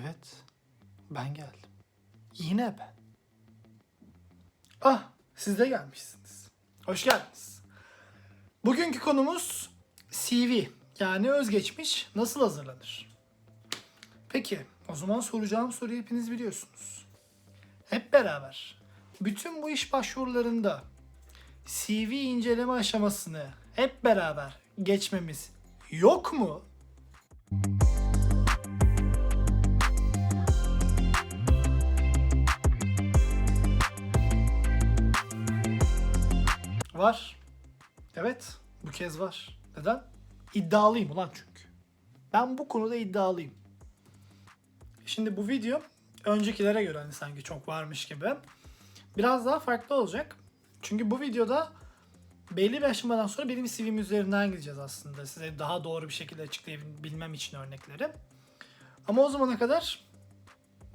Evet, ben geldim. Yine ben. Ah, siz de gelmişsiniz. Hoş geldiniz. Bugünkü konumuz CV yani özgeçmiş nasıl hazırlanır? Peki, o zaman soracağım soruyu hepiniz biliyorsunuz. Hep beraber bütün bu iş başvurularında CV inceleme aşamasını hep beraber geçmemiz yok mu? Var. Evet, bu kez var. Neden? İddialıyım ulan çünkü. Ben bu konuda iddialıyım. Şimdi bu video öncekilere göre hani sanki çok varmış gibi. Biraz daha farklı olacak. Çünkü bu videoda belli bir aşamadan sonra benim CV'm üzerinden gideceğiz aslında. Size daha doğru bir şekilde açıklayabilmem için örnekleri. Ama o zamana kadar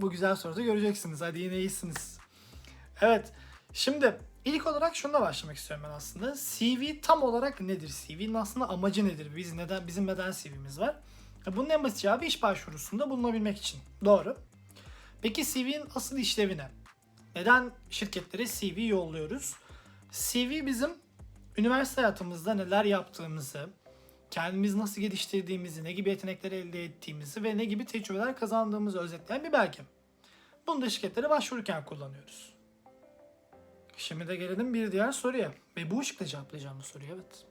bu güzel soruda göreceksiniz. Hadi yine iyisiniz. Evet. Şimdi ilk olarak şununla başlamak istiyorum ben aslında. CV tam olarak nedir? CV'nin aslında amacı nedir? Biz neden bizim neden CV'miz var? Bunun en basit cevabı iş başvurusunda bulunabilmek için. Doğru. Peki CV'nin asıl işlevi ne? Neden şirketlere CV yolluyoruz? CV bizim üniversite hayatımızda neler yaptığımızı, kendimizi nasıl geliştirdiğimizi, ne gibi yetenekler elde ettiğimizi ve ne gibi tecrübeler kazandığımızı özetleyen bir belge. Bunu da şirketlere başvururken kullanıyoruz. Şimdi de gelelim bir diğer soruya. Ve bu ışıkla cevaplayacağım bu soruyu evet.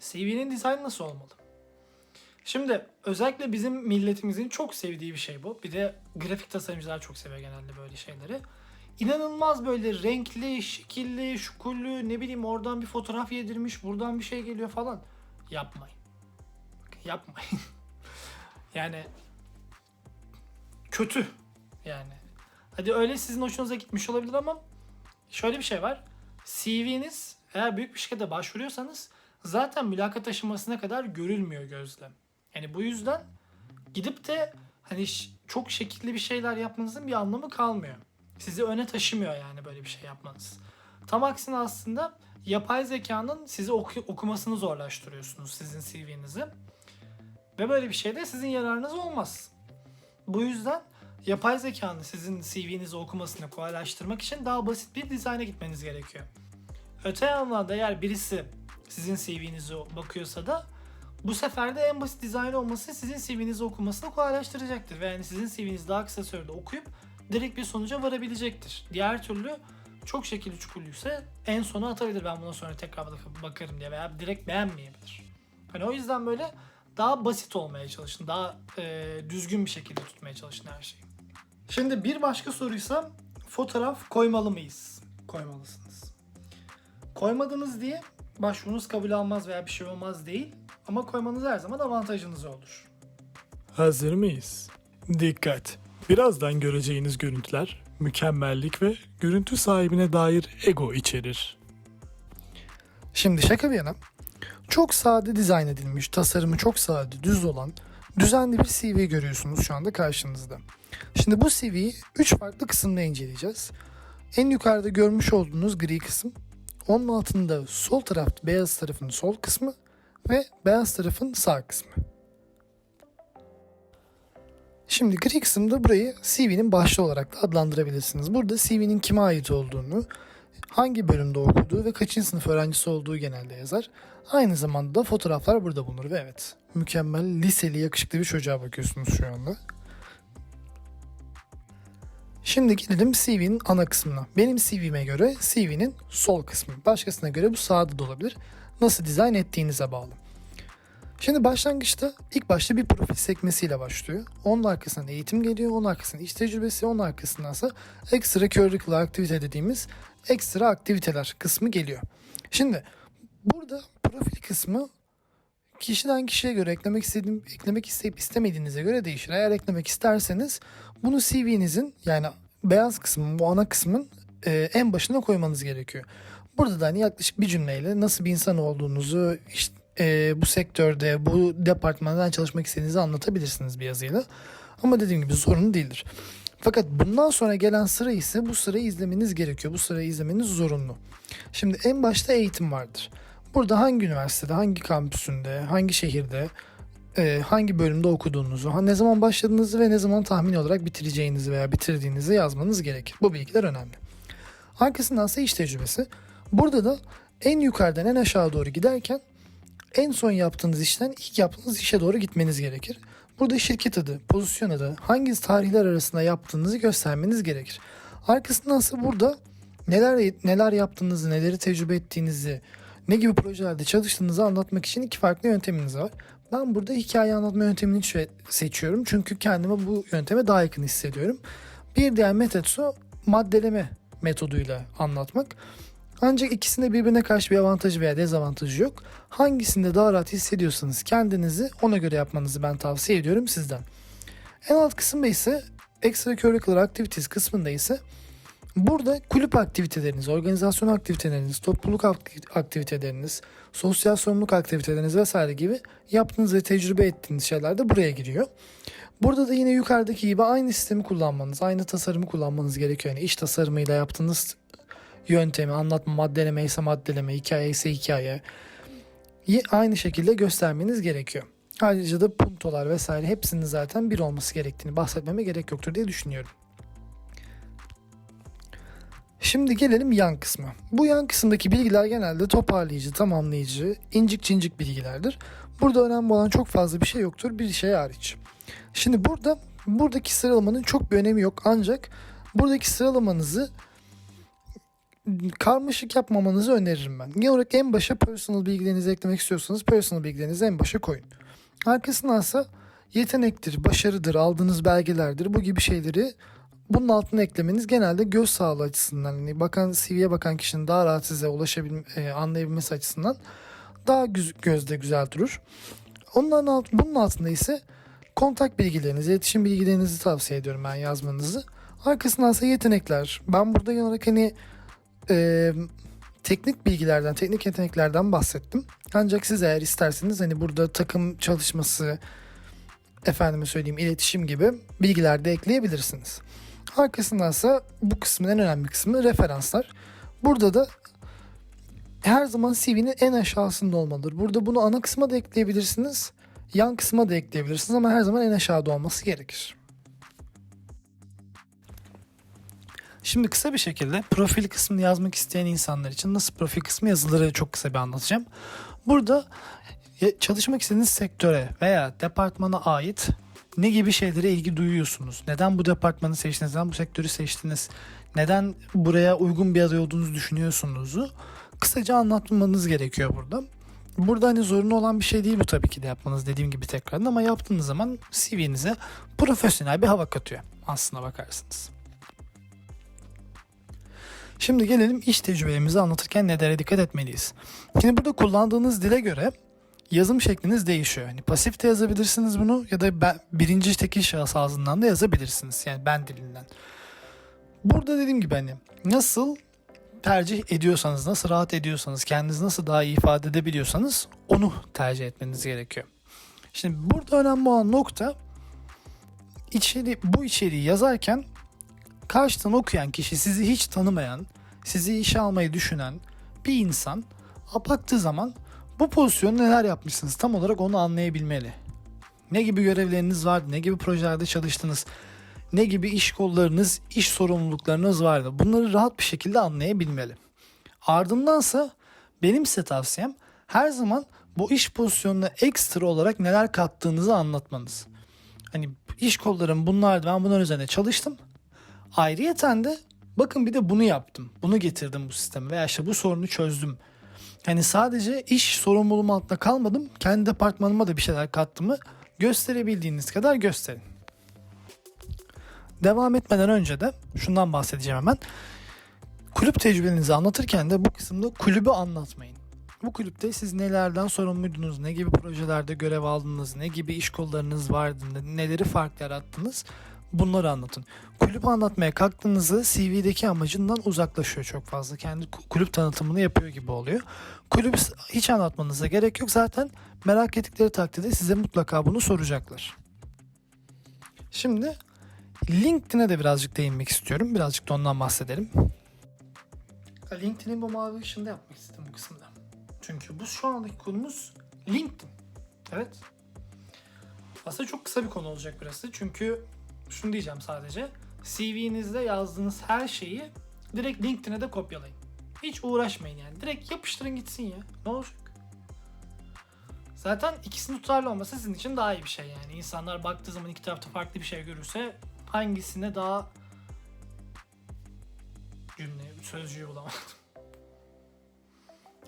CV'nin dizaynı nasıl olmalı? Şimdi özellikle bizim milletimizin çok sevdiği bir şey bu. Bir de grafik tasarımcılar çok seviyor genelde böyle şeyleri. İnanılmaz böyle renkli, şekilli, şukullü ne bileyim oradan bir fotoğraf yedirmiş, buradan bir şey geliyor falan. Yapmayın. Yapmayın. yani kötü yani. Hadi öyle sizin hoşunuza gitmiş olabilir ama şöyle bir şey var. CV'niz eğer büyük bir şirkete başvuruyorsanız zaten mülakat aşamasına kadar görülmüyor gözle. Yani bu yüzden gidip de hani çok şekilli bir şeyler yapmanızın bir anlamı kalmıyor. Sizi öne taşımıyor yani böyle bir şey yapmanız. Tam aksine aslında yapay zekanın sizi oku- okumasını zorlaştırıyorsunuz sizin CV'nizi. Ve böyle bir şey de sizin yararınız olmaz. Bu yüzden yapay zekanın sizin CV'nizi okumasını kolaylaştırmak için daha basit bir dizayna gitmeniz gerekiyor. Öte yandan da eğer birisi sizin CV'nize bakıyorsa da bu sefer de en basit dizayn olması sizin CV'nizi okumasını kolaylaştıracaktır. Ve yani sizin CV'nizi daha kısa sürede okuyup direkt bir sonuca varabilecektir. Diğer türlü çok şekilli çukurluysa en sona atabilir ben buna sonra tekrar bak- bakarım diye veya direkt beğenmeyebilir. Hani o yüzden böyle daha basit olmaya çalışın. Daha e, düzgün bir şekilde tutmaya çalışın her şeyi. Şimdi bir başka soruysa fotoğraf koymalı mıyız? Koymalısınız. Koymadınız diye başvurunuz kabul almaz veya bir şey olmaz değil. Ama koymanız her zaman avantajınız olur. Hazır mıyız? Dikkat! Birazdan göreceğiniz görüntüler mükemmellik ve görüntü sahibine dair ego içerir. Şimdi şaka bir yana çok sade dizayn edilmiş, tasarımı çok sade, düz olan düzenli bir CV görüyorsunuz şu anda karşınızda. Şimdi bu CV'yi 3 farklı kısımda inceleyeceğiz. En yukarıda görmüş olduğunuz gri kısım, onun altında sol taraf beyaz tarafın sol kısmı ve beyaz tarafın sağ kısmı. Şimdi gri kısımda burayı CV'nin başlığı olarak da adlandırabilirsiniz. Burada CV'nin kime ait olduğunu, hangi bölümde okuduğu ve kaçıncı sınıf öğrencisi olduğu genelde yazar. Aynı zamanda da fotoğraflar burada bulunur ve evet mükemmel liseli yakışıklı bir çocuğa bakıyorsunuz şu anda. Şimdi gelelim CV'nin ana kısmına. Benim CV'me göre CV'nin sol kısmı. Başkasına göre bu sağda da olabilir. Nasıl dizayn ettiğinize bağlı. Şimdi başlangıçta ilk başta bir profil sekmesiyle başlıyor. Onun arkasından eğitim geliyor, onun arkasından iş tecrübesi, onun arkasından ise ekstra curricular aktivite dediğimiz ekstra aktiviteler kısmı geliyor. Şimdi burada profil kısmı kişiden kişiye göre eklemek istediğim eklemek isteyip istemediğinize göre değişir. Eğer eklemek isterseniz bunu CV'nizin yani beyaz kısmın bu ana kısmın e, en başına koymanız gerekiyor. Burada da hani yaklaşık bir cümleyle nasıl bir insan olduğunuzu işte, e, bu sektörde bu departmandan çalışmak istediğinizi anlatabilirsiniz bir yazıyla. Ama dediğim gibi zorunlu değildir. Fakat bundan sonra gelen sıra ise bu sırayı izlemeniz gerekiyor. Bu sırayı izlemeniz zorunlu. Şimdi en başta eğitim vardır. Burada hangi üniversitede, hangi kampüsünde, hangi şehirde e, hangi bölümde okuduğunuzu, ne zaman başladığınızı ve ne zaman tahmin olarak bitireceğinizi veya bitirdiğinizi yazmanız gerekir. Bu bilgiler önemli. Arkasından ise iş tecrübesi. Burada da en yukarıdan en aşağı doğru giderken en son yaptığınız işten ilk yaptığınız işe doğru gitmeniz gerekir. Burada şirket adı, pozisyon adı, hangi tarihler arasında yaptığınızı göstermeniz gerekir. Arkasından ise burada neler neler yaptığınızı, neleri tecrübe ettiğinizi, ne gibi projelerde çalıştığınızı anlatmak için iki farklı yönteminiz var. Ben burada hikaye anlatma yöntemini seçiyorum çünkü kendime bu yönteme daha yakın hissediyorum. Bir diğer metotsa maddeleme metoduyla anlatmak. Ancak ikisinde birbirine karşı bir avantajı veya dezavantajı yok. Hangisinde daha rahat hissediyorsanız kendinizi ona göre yapmanızı ben tavsiye ediyorum sizden. En alt kısımda ise extracurricular activities kısmında ise burada kulüp aktiviteleriniz, organizasyon aktiviteleriniz, topluluk akti- aktiviteleriniz, sosyal sorumluluk aktiviteleriniz vesaire gibi yaptığınız ve tecrübe ettiğiniz şeyler de buraya giriyor. Burada da yine yukarıdaki gibi aynı sistemi kullanmanız, aynı tasarımı kullanmanız gerekiyor. Yani iş tasarımıyla yaptığınız yöntemi, anlatma, maddeleme ise maddeleme, hikaye ise hikaye. Aynı şekilde göstermeniz gerekiyor. Ayrıca da puntolar vesaire hepsinin zaten bir olması gerektiğini bahsetmeme gerek yoktur diye düşünüyorum. Şimdi gelelim yan kısmı. Bu yan kısımdaki bilgiler genelde toparlayıcı, tamamlayıcı, incik cincik bilgilerdir. Burada önemli olan çok fazla bir şey yoktur bir şey hariç. Şimdi burada buradaki sıralamanın çok bir önemi yok ancak buradaki sıralamanızı karmaşık yapmamanızı öneririm ben. Genel olarak en başa personal bilgilerinizi eklemek istiyorsanız personal bilgilerinizi en başa koyun. Arkasından ise yetenektir, başarıdır, aldığınız belgelerdir bu gibi şeyleri bunun altına eklemeniz genelde göz sağlığı açısından hani bakan CV'ye bakan kişinin daha rahat size ulaşabilme, anlayabilmesi açısından daha güz- gözde güzel durur. Onların alt, bunun altında ise kontak bilgilerinizi, iletişim bilgilerinizi tavsiye ediyorum ben yazmanızı. Arkasından ise yetenekler. Ben burada genel olarak hani e, teknik bilgilerden, teknik yeteneklerden bahsettim. Ancak siz eğer isterseniz hani burada takım çalışması, efendime söyleyeyim iletişim gibi bilgiler de ekleyebilirsiniz. Arkasından ise bu kısmın en önemli kısmı referanslar. Burada da her zaman CV'nin en aşağısında olmalıdır. Burada bunu ana kısma da ekleyebilirsiniz. Yan kısma da ekleyebilirsiniz ama her zaman en aşağıda olması gerekir. Şimdi kısa bir şekilde profil kısmını yazmak isteyen insanlar için nasıl profil kısmı yazılır çok kısa bir anlatacağım. Burada ya- çalışmak istediğiniz sektöre veya departmana ait ne gibi şeylere ilgi duyuyorsunuz? Neden bu departmanı seçtiniz? Neden bu sektörü seçtiniz? Neden buraya uygun bir aday olduğunuzu düşünüyorsunuzu kısaca anlatmanız gerekiyor burada. Burada hani zorunlu olan bir şey değil bu tabii ki de yapmanız dediğim gibi tekrardan ama yaptığınız zaman CV'nize profesyonel bir hava katıyor aslına bakarsınız. Şimdi gelelim iş tecrübelerimizi anlatırken nelere dikkat etmeliyiz. Şimdi burada kullandığınız dile göre yazım şekliniz değişiyor. Yani pasif de yazabilirsiniz bunu ya da ben, birinci tekil şahıs ağzından da yazabilirsiniz. Yani ben dilinden. Burada dediğim gibi hani nasıl tercih ediyorsanız, nasıl rahat ediyorsanız, kendinizi nasıl daha iyi ifade edebiliyorsanız onu tercih etmeniz gerekiyor. Şimdi burada önemli olan nokta içeri, bu içeriği yazarken karşıdan okuyan kişi sizi hiç tanımayan, sizi işe almayı düşünen bir insan baktığı zaman bu pozisyonu neler yapmışsınız tam olarak onu anlayabilmeli. Ne gibi görevleriniz vardı, ne gibi projelerde çalıştınız, ne gibi iş kollarınız, iş sorumluluklarınız vardı. Bunları rahat bir şekilde anlayabilmeli. Ardındansa benim size tavsiyem her zaman bu iş pozisyonuna ekstra olarak neler kattığınızı anlatmanız. Hani iş kollarım bunlardı ben bunlar üzerine çalıştım. Ayrıyeten de bakın bir de bunu yaptım. Bunu getirdim bu sisteme veya işte bu sorunu çözdüm. Yani sadece iş sorumluluğum altında kalmadım. Kendi departmanıma da bir şeyler kattığımı gösterebildiğiniz kadar gösterin. Devam etmeden önce de şundan bahsedeceğim hemen. Kulüp tecrübenizi anlatırken de bu kısımda kulübü anlatmayın. Bu kulüpte siz nelerden sorumluydunuz, ne gibi projelerde görev aldınız, ne gibi iş kollarınız vardı, ne- neleri farklı yarattınız bunları anlatın. Kulüp anlatmaya kalktığınızda CV'deki amacından uzaklaşıyor çok fazla. Kendi ku- kulüp tanıtımını yapıyor gibi oluyor. Kulübü s- hiç anlatmanıza gerek yok. Zaten merak ettikleri takdirde size mutlaka bunu soracaklar. Şimdi LinkedIn'e de birazcık değinmek istiyorum. Birazcık da ondan bahsedelim. LinkedIn'in bu mavi ışığında yapmak istedim bu kısımda. Çünkü bu şu andaki konumuz LinkedIn. Evet. Aslında çok kısa bir konu olacak burası. Çünkü şunu diyeceğim sadece. CV'nizde yazdığınız her şeyi direkt LinkedIn'e de kopyalayın. Hiç uğraşmayın yani. Direkt yapıştırın gitsin ya. Ne olacak? Zaten ikisinin tutarlı olması sizin için daha iyi bir şey yani. İnsanlar baktığı zaman iki tarafta farklı bir şey görürse hangisine daha cümle, sözcüğü bulamadım.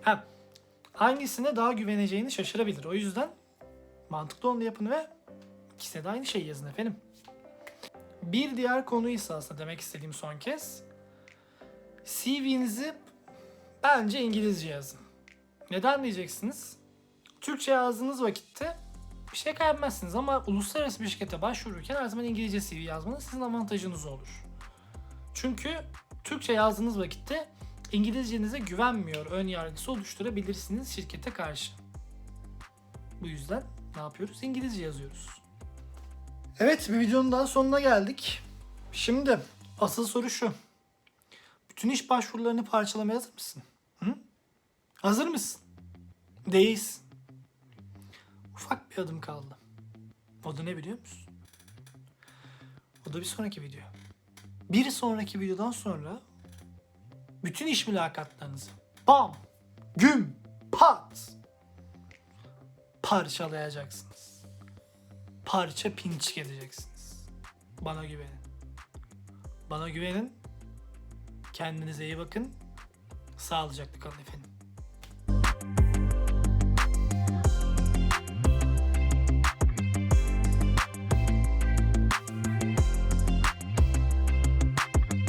Ha, hangisine daha güveneceğini şaşırabilir. O yüzden mantıklı olanı yapın ve ikisine de aynı şeyi yazın efendim. Bir diğer konu ise aslında demek istediğim son kez. CV'nizi bence İngilizce yazın. Neden diyeceksiniz? Türkçe yazdığınız vakitte bir şey kaybetmezsiniz ama uluslararası bir şirkete başvururken her zaman İngilizce CV yazmanız sizin avantajınız olur. Çünkü Türkçe yazdığınız vakitte İngilizcenize güvenmiyor ön yargısı oluşturabilirsiniz şirkete karşı. Bu yüzden ne yapıyoruz? İngilizce yazıyoruz. Evet bir videonun daha sonuna geldik. Şimdi asıl soru şu. Bütün iş başvurularını parçalamaya hazır mısın? Hı? Hazır mısın? Değilsin. Ufak bir adım kaldı. O da ne biliyor musun? O da bir sonraki video. Bir sonraki videodan sonra bütün iş mülakatlarınızı bam, güm, pat parçalayacaksınız. Parça pinçik edeceksiniz. Bana güvenin. Bana güvenin. Kendinize iyi bakın. Sağlıcakla kalın efendim.